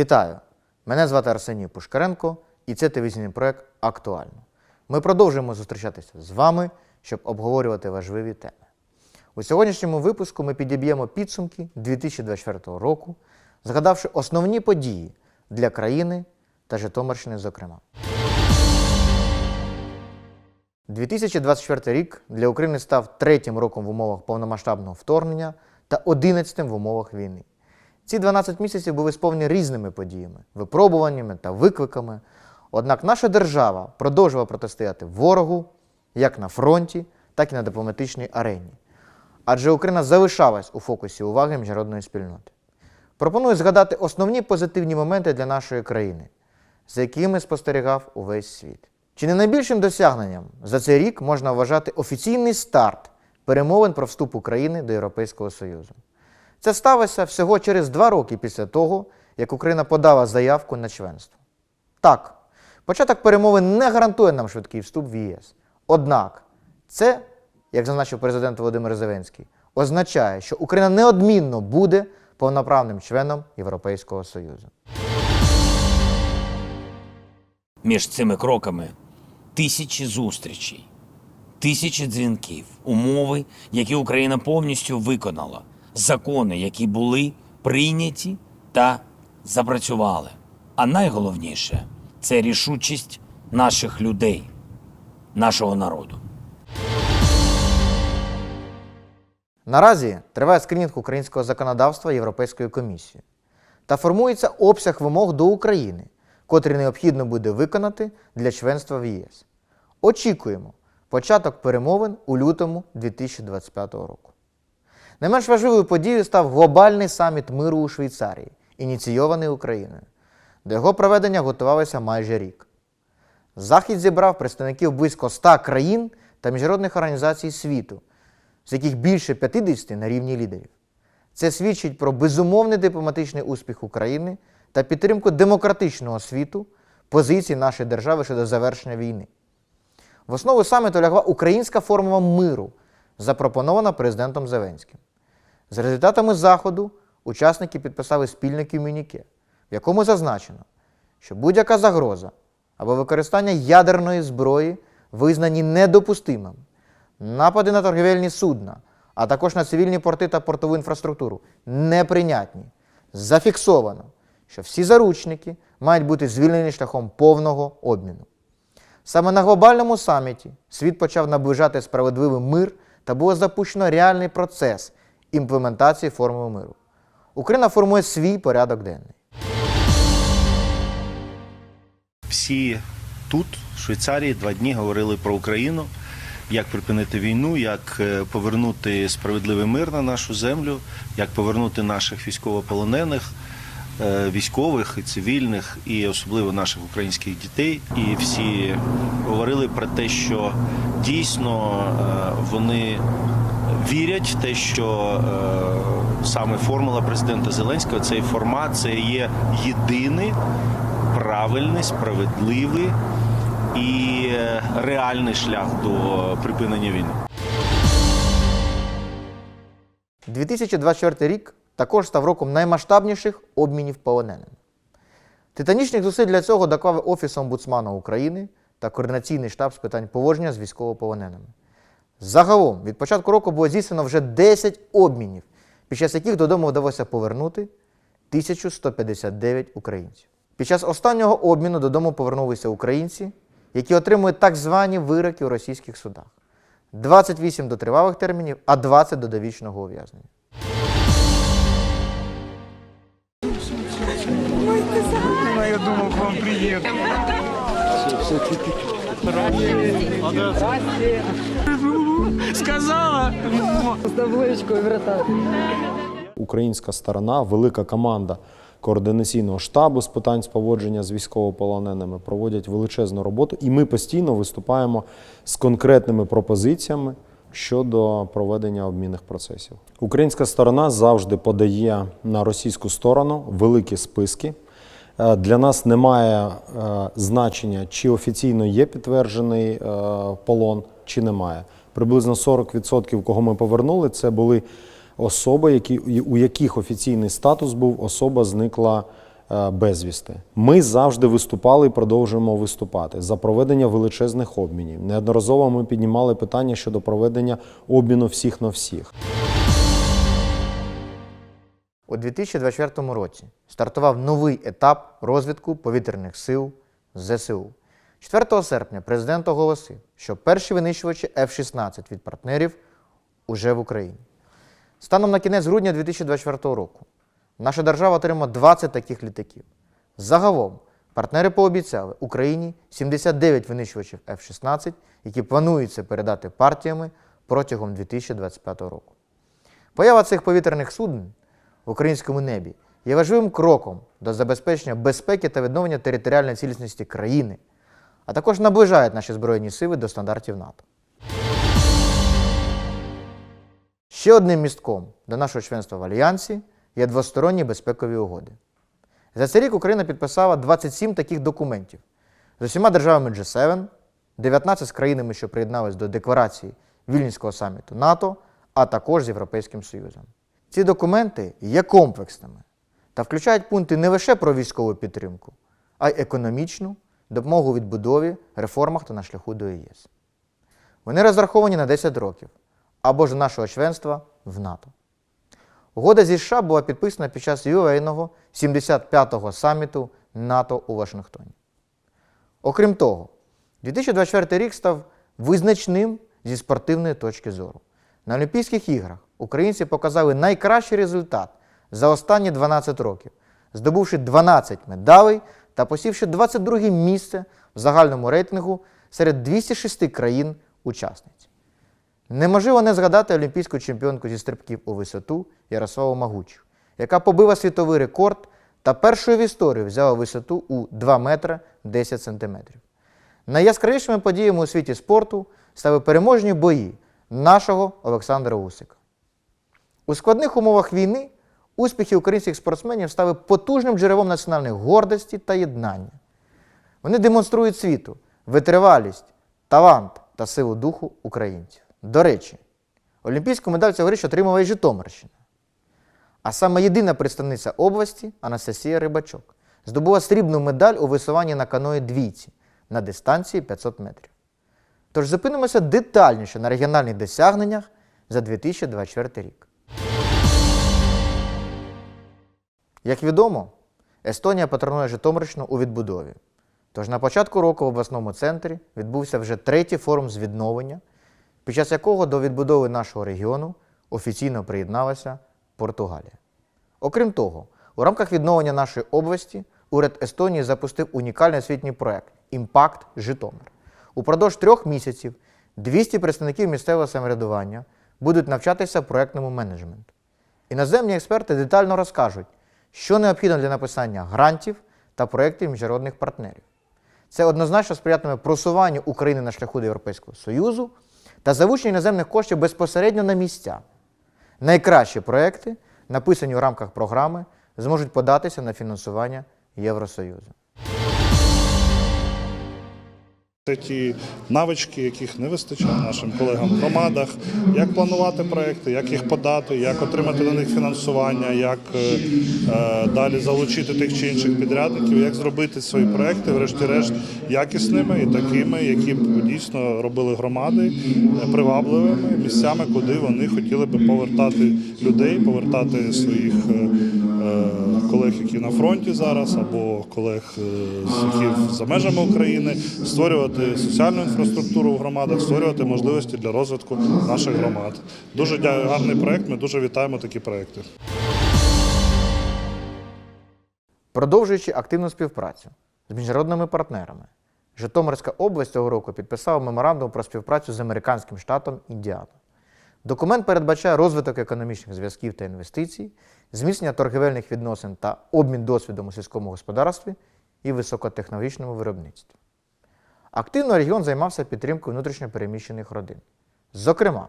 Вітаю! Мене звати Арсеній Пушкаренко і це телевізійний проект Актуально. Ми продовжуємо зустрічатися з вами, щоб обговорювати важливі теми. У сьогоднішньому випуску ми підіб'ємо підсумки 2024 року, згадавши основні події для країни та Житомирщини, зокрема. 2024 рік для України став третім роком в умовах повномасштабного вторгнення та одинадцятим в умовах війни. Ці 12 місяців були сповнені різними подіями, випробуваннями та викликами. Однак наша держава продовжувала протистояти ворогу як на фронті, так і на дипломатичній арені. Адже Україна залишалась у фокусі уваги міжнародної спільноти. Пропоную згадати основні позитивні моменти для нашої країни, за якими спостерігав увесь світ. Чи не найбільшим досягненням за цей рік можна вважати офіційний старт перемовин про вступ України до Європейського Союзу? Це сталося всього через два роки після того, як Україна подала заявку на членство. Так, початок перемовин не гарантує нам швидкий вступ в ЄС. Однак, це, як зазначив президент Володимир Зеленський, означає, що Україна неодмінно буде повноправним членом Європейського Союзу. Між цими кроками тисячі зустрічей, тисячі дзвінків, умови, які Україна повністю виконала, закони, які були прийняті та запрацювали. А найголовніше це рішучість наших людей, нашого народу. Наразі триває скринінг українського законодавства Європейською комісією та формується обсяг вимог до України, котрі необхідно буде виконати для членства в ЄС. Очікуємо початок перемовин у лютому 2025 року. Не менш важливою подією став глобальний саміт миру у Швейцарії, ініційований Україною. До його проведення готувалося майже рік. Захід зібрав представників близько 100 країн та міжнародних організацій світу, з яких більше 50 на рівні лідерів. Це свідчить про безумовний дипломатичний успіх України та підтримку демократичного світу позицій нашої держави щодо завершення війни. В основу саміту лягла українська формула миру, запропонована президентом Зеленським. За результатами заходу учасники підписали спільне комюніке, в якому зазначено, що будь-яка загроза або використання ядерної зброї визнані недопустимим. Напади на торгівельні судна, а також на цивільні порти та портову інфраструктуру неприйнятні. Зафіксовано, що всі заручники мають бути звільнені шляхом повного обміну. Саме на глобальному саміті світ почав наближати справедливий мир та було запущено реальний процес імплементації формули миру. Україна формує свій порядок денний. Всі тут, в Швейцарії, два дні говорили про Україну, як припинити війну, як е, повернути справедливий мир на нашу землю, як повернути наших військовополонених, військових і цивільних, і особливо наших українських дітей. І всі говорили про те, що дійсно е, вони вірять в те, що е, саме формула президента Зеленського, цей формат, це є єдиний правильний, справедливий і е, реальний шлях до припинення війни. 2024 рік також став роком наймасштабніших обмінів полоненими. Титанічних зусиль для цього доклав Офіс омбудсмана України та Координаційний штаб з питань поводження з військовополоненими. Загалом від початку року було здійснено вже 10 обмінів, під час яких додому вдалося повернути 1159 українців. Під час останнього обміну додому повернулися українці, які отримують так звані вироки у російських судах. 28 до тривалих термінів, а 20 до довічного ув'язнення. Ну, я думал, к вам приеду. Сказала. з табличкою врата. Українська сторона, велика команда координаційного штабу з питань з поводження з військовополоненими проводять величезну роботу, і ми постійно виступаємо з конкретними пропозиціями щодо проведення обмінних процесів. Українська сторона завжди подає на російську сторону великі списки. Е, Для нас немає е, значення, чи офіційно є підтверджений е, полон, чи немає. Приблизно 40% кого ми повернули, це були особи, які, у яких офіційний статус був особа зникла безвісти. Ми завжди виступали і продовжуємо виступати за проведення величезних обмінів. Неодноразово ми піднімали питання щодо проведення обміну всіх на всіх. У 2024 році стартував новий етап розвитку повітряних сил ЗСУ. 4 серпня президент оголосив, що перші винищувачі F-16 від партнерів уже в Україні. Станом на кінець грудня 2024 року наша держава отримала 20 таких літаків. Загалом партнери пообіцяли Україні 79 винищувачів F-16, які планується передати партіями протягом 2025 року. Поява цих повітряних суден в українському небі є важливим кроком до забезпечення безпеки та відновлення територіальної цілісності країни, а також наближає наші збройні сили до стандартів НАТО. Ще одним містком до нашого членства в Альянсі є двосторонні безпекові угоди. За цей рік Україна підписала 27 таких документів з усіма державами G7, 19 з країнами, що приєднались до декларації Вільнюського саміту НАТО, а також з Європейським Союзом. Ці документи є комплексними та включають пункти не лише про військову підтримку, а й економічну допомогу у відбудові, реформах та на шляху до ЄС. Вони розраховані на 10 років або ж нашого членства в НАТО. Угода зі США була підписана під час ювілейного 75-го саміту НАТО у Вашингтоні. Окрім того, 2024 рік став визначним зі спортивної точки зору. На Олімпійських іграх українці показали найкращий результат за останні 12 років, здобувши 12 медалей та посівши 22 місце в загальному рейтингу серед 206 країн-учасниць. Неможливо не згадати олімпійську чемпіонку зі стрибків у висоту Ярославу Магучу, яка побила світовий рекорд та першою в історії взяла висоту у 2 метри 10 сантиметрів. Найяскравішими подіями у світі спорту стали переможні бої нашого Олександра Усика. У складних умовах війни успіхи українських спортсменів стали потужним джерелом національної гордості та єднання. Вони демонструють світу витривалість, талант та силу духу українців. До речі, олімпійську медаль цьогоріч отримала і Житомирщина. А саме єдина представниця області Анастасія Рибачок здобула срібну медаль у висуванні на каної двійці на дистанції 500 метрів. Тож зупинимося детальніше на регіональних досягненнях за 2024 рік. Як відомо, Естонія патронує Житомирщину у відбудові. Тож на початку року в обласному центрі відбувся вже третій форум з відновлення, під час якого до відбудови нашого регіону офіційно приєдналася Португалія. Окрім того, у рамках відновлення нашої області уряд Естонії запустив унікальний освітній проект Імпакт Житомир. Упродовж трьох місяців 200 представників місцевого самоврядування будуть навчатися проектному менеджменту. Іноземні експерти детально розкажуть, що необхідно для написання грантів та проєктів міжнародних партнерів. Це однозначно сприятиме просуванню України на шляху до Європейського Союзу та залучення іноземних коштів безпосередньо на місця. Найкращі проекти, написані у рамках програми, зможуть податися на фінансування Євросоюзу. Це ті навички, яких не вистачає нашим колегам в громадах, як планувати проекти, як їх подати, як отримати на них фінансування, як е, е, далі залучити тих чи інших підрядників, як зробити свої проекти, врешті-решт, якісними і такими, які б дійсно робили громади е, привабливими місцями, куди вони хотіли би повертати людей, повертати своїх е, колег, які на фронті зараз, або колег, е, які за межами України, створювати соціальну інфраструктуру в громадах, створювати можливості для розвитку наших громад. Дуже гарний проект. Ми дуже вітаємо такі проекти. Продовжуючи активну співпрацю з міжнародними партнерами, Житомирська область цього року підписала меморандум про співпрацю з американським штатом Індіана. Документ передбачає розвиток економічних зв'язків та інвестицій, зміцнення торгівельних відносин та обмін досвідом у сільському господарстві і високотехнологічному виробництві. Активно регіон займався підтримкою внутрішньопереміщених родин. Зокрема,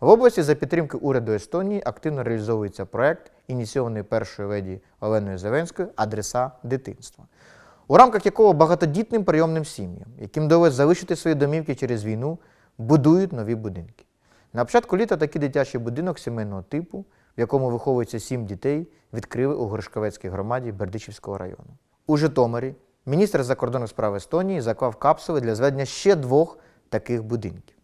в області за підтримки уряду Естонії активно реалізовується проект, ініційований першою леді Оленою Зеленською Адреса дитинства, у рамках якого багатодітним прийомним сім'ям, яким довелось залишити свої домівки через війну, будують нові будинки. На початку літа такий дитячий будинок сімейного типу в якому виховується сім дітей, відкрили у Горшковецькій громаді Бердичівського району. У Житомирі міністр закордонних справ Естонії заклав капсули для зведення ще двох таких будинків.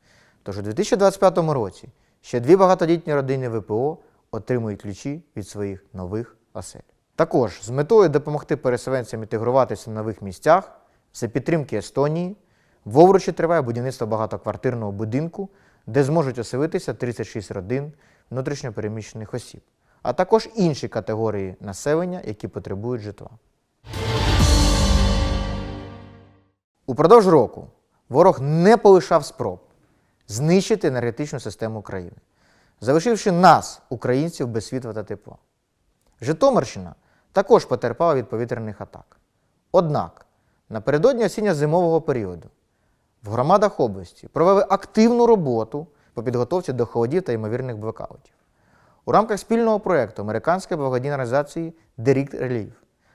Тож у 2025 році ще дві багатодітні родини ВПО отримують ключі від своїх нових осель. Також з метою допомогти переселенцям інтегруватися в нових місцях за підтримки Естонії в Овручі триває будівництво багатоквартирного будинку, де зможуть оселитися 36 родин внутрішньопереміщених осіб, а також інші категорії населення, які потребують житла. Упродовж року ворог не полишав спроб знищити енергетичну систему країни, залишивши нас, українців, без світла та тепла. Житомирщина також потерпала від повітряних атак. Однак напередодні осінньо-зимового періоду в громадах області провели активну роботу по підготовці до холодів та ймовірних блокаутів. У рамках спільного проєкту американської благодійної організації Direct Relief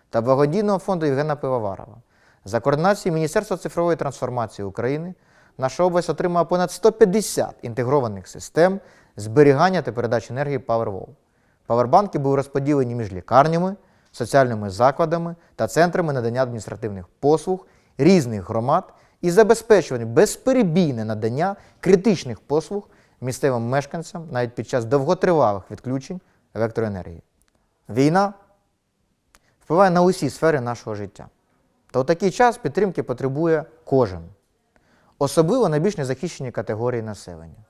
та благодійного фонду Євгена Пивоварова за координацією Міністерства цифрової трансформації України наша область отримала понад 150 інтегрованих систем зберігання та передачі енергії Powerwall. Павербанки були розподілені між лікарнями, соціальними закладами та центрами надання адміністративних послуг різних громад і забезпечувані безперебійне надання критичних послуг місцевим мешканцям навіть під час довготривалих відключень електроенергії. Війна впливає на усі сфери нашого життя. Та у такий час підтримки потребує кожен, особливо найбільш незахищені категорії населення.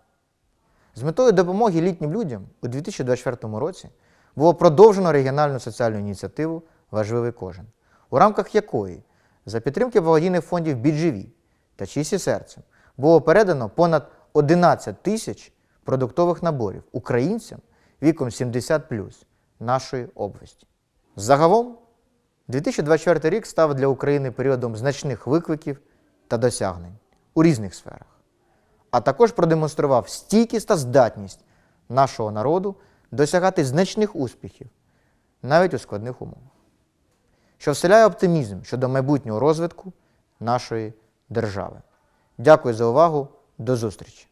З метою допомоги літнім людям у 2024 році було продовжено регіональну соціальну ініціативу Важливий кожен, у рамках якої за підтримки благодійних фондів «Біджеві» та «Чисті серцем було передано понад 11 тисяч продуктових наборів українцям віком 70 нашої області. Загалом 2024 рік став для України періодом значних викликів та досягнень у різних сферах а також продемонстрував стійкість та здатність нашого народу досягати значних успіхів навіть у складних умовах, що вселяє оптимізм щодо майбутнього розвитку нашої держави. Дякую за увагу. До зустрічі!